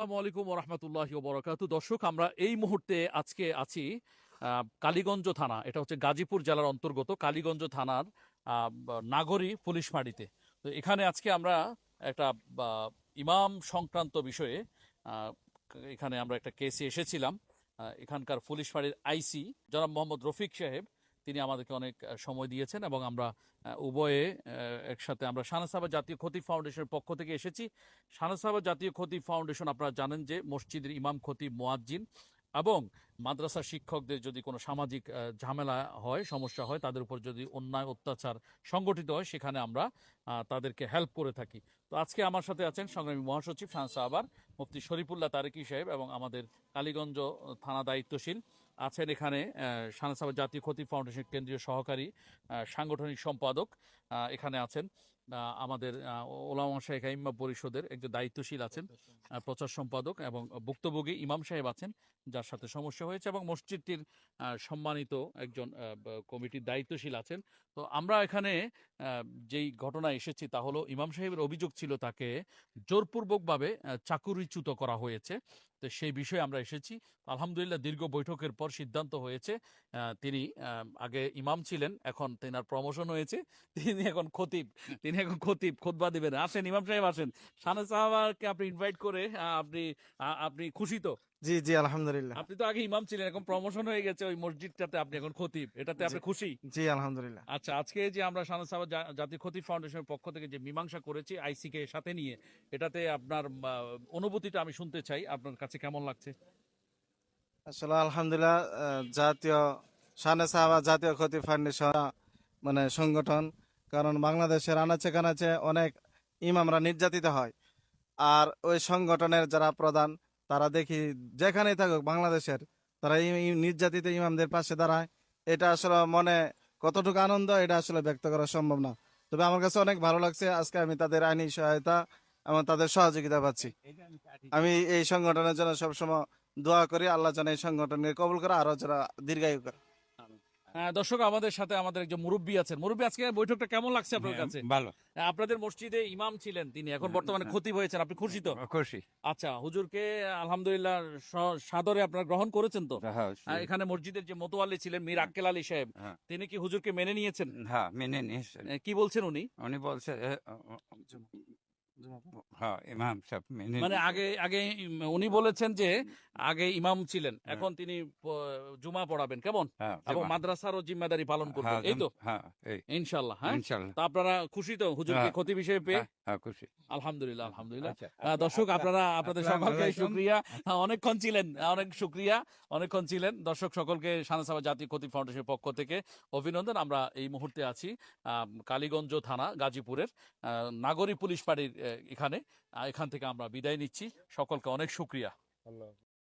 আসসালামু আলাইকুম রহমতুল্লাহ বরকাত। দর্শক, আমরা এই মুহূর্তে আজকে আছি কালীগঞ্জ থানা, এটা হচ্ছে গাজীপুর জেলার অন্তর্গত কালীগঞ্জ থানার নাগরী পুলিশ মাটিতে তো এখানে আজকে আমরা একটা ইমাম সংক্রান্ত বিষয়ে এখানে আমরা একটা কেসে এসেছিলাম এখানকার পুলিশ ফাঁড়ির আইসি জনাব মোহাম্মদ রফিক সাহেব তিনি আমাদেরকে অনেক সময় দিয়েছেন এবং আমরা উভয়ে একসাথে আমরা সানাসাবা জাতীয় খতিব ফাউন্ডেশনের পক্ষ থেকে এসেছি। সানাসাবা জাতীয় খতিব ফাউন্ডেশন আপনারা জানেন যে মসজিদের ইমাম খতিব মোয়াজ্জিন এবং মাদ্রাসা শিক্ষকদের যদি কোনো সামাজিক ঝামেলা হয়, সমস্যা হয়, তাদের উপর যদি অন্যায় অত্যাচার সংগঠিত হয়, সেখানে আমরা তাদেরকে হেল্প করে থাকি। তো আজকে আমার সাথে আছেন সংগ্রামী মহাসচিব শাহসা আবার, মুফতি শরীফুল্লাহ তারেকি সাহেব এবং আমাদের কালীগঞ্জ থানা দায়িত্বশীল আছেন এখানে সানাসাবা জাতীয় ক্ষতি ফাউন্ডেশন কেন্দ্রীয় সহকারী সাংগঠনিক সম্পাদক এখানে আছেন। আমাদের ওলামা শেখ ইম্মা পরিষদের একজন দায়িত্বশীল আছেন প্রচার সম্পাদক এবং ভুক্তভোগী ইমাম সাহেব আছেন, যার সাথে সমস্যা হয়েছে এবং মসজিদটির সম্মানিত একজন কমিটির দায়িত্বশীল আছেন। তো আমরা এখানে যেই ঘটনা এসেছি তা হলো, ইমাম সাহেবের অভিযোগ ছিল তাকে জোরপূর্বকভাবে চাকুরিচ্যুত করা হয়েছে। তো সেই বিষয়ে আমরা এসেছি। আলহামদুলিল্লাহ, দীর্ঘ বৈঠকের পর সিদ্ধান্ত হয়েছে তিনি আগে ইমাম ছিলেন, এখন তেনার প্রমোশন হয়েছে, তিনি এখন খতিব, তিনি এখন খতিব, খোদবা দেবেন। আসেন, ইমাম সাহেব আসেন। সানে সাহাবাকে আপনি ইনভাইট করে আপনি আপনি খুশি তো? জি জি আলহামদুলিল্লাহ। আপনি তো আগে ইমাম ছিলেন এখন প্রমোশন হয়ে গেছে ওই মসজিদটাতে আপনি এখন খতিব। এটাতে আপনি খুশি? জি আলহামদুলিল্লাহ। আচ্ছা আজকে যে আমরা সানা সাহাবা জা- জাতীয় খতিব ফাউন্ডেশনের পক্ষ থেকে যে মীমাংসা করেছি আইসি কে সাথে নিয়ে এটাতে আপনার অনুভূতিটা আমি শুনতে চাই। আপনার কাছে কেমন লাগছে? আসলে আলহামদুলিল্লাহ জাতীয় শানে সাহাবা জাতীয় ক্ষতি ফাউন্ডেশন মানে সংগঠন কারণ বাংলাদেশের আনাচে কানাচে অনেক ইমামরা নির্যাতিত হয়। আর ওই সংগঠনের যারা প্রধান তারা দেখি যেখানেই থাকুক বাংলাদেশের, তারা নির্যাতিত ইমামদের পাশে দাঁড়ায়। এটা আসলে মনে কতটুকু আনন্দ, এটা আসলে ব্যক্ত করা সম্ভব না। তবে আমার কাছে অনেক ভালো লাগছে, আজকে আমি তাদের আইনি সহায়তা এবং তাদের সহযোগিতা পাচ্ছি। আমি এই সংগঠনের জন্য সবসময় দোয়া করি, আল্লাহ যেন এই সংগঠনকে কবুল করে আরও যারা দীর্ঘায়ু করে। দর্শক আমাদের সাথে আমাদের একজন মুরব্বী আছেন। মুরব্বী আজকে বৈঠকটা কেমন লাগছে আপনার হ্যাঁ, কাছে? ভালো। আপনাদের মসজিদে ইমাম ছিলেন তিনি এখন বর্তমানে হ্যাঁ। খতিব হয়েছেন আপনি খুশি তো? খুশি। আচ্ছা হুজুরকে আলহামদুলিল্লাহ সাদরে আপনারা গ্রহণ করেছেন তো? হ্যাঁ এখানে মসজিদের যে মোতোয়াল্লি ছিলেন মীর আক্কেল আলী সাহেব হ্যাঁ। তিনি কি হুজুরকে মেনে নিয়েছেন? হ্যাঁ মেনে নিয়েছেন। কি বলছেন উনি? উনি বলছে হ্যাঁ ইমাম সাহেব মেনে মানে আগে আগে উনি বলেছেন যে আগে ইমাম ছিলেন এখন তিনি জুমা পড়াবেন কেমন? হ্যাঁ এবং জমা। মাদ্রাসারও জিম্মাদারি পালন করবেন হ্যাঁ, এই তো? হ্যাঁ ইনশাল্লাহ হ্যাঁ? তা আপনারা খুশি তো? হুজুরকে হ্যাঁ। ক্ষতি বিষয়ে পেয়ে? হ্যাঁ, হ্যাঁ খুশি। আলহামদুলিল্লাহ আলহামদুলিল্লাহ। আচ্ছা, দর্শক আপনারা আপনাদের সকলকে। শুক্রিয়া। হ্যাঁ, অনেকক্ষণ ছিলেন অনেক শুক্রিয়া অনেকক্ষণ ছিলেন। দর্শক সকলকে সানাসাবা জাতীয় ক্ষতি ফাউন্ডেশনের পক্ষ থেকে অভিনন্দন। আমরা এই মুহূর্তে আছি কালীগঞ্জ থানা গাজীপুরের আহ, নাগরী পুলিশ পাড়ির এখানে। এখান থেকে আমরা বিদায় নিচ্ছি। সকলকে অনেক শুক্রিয়া।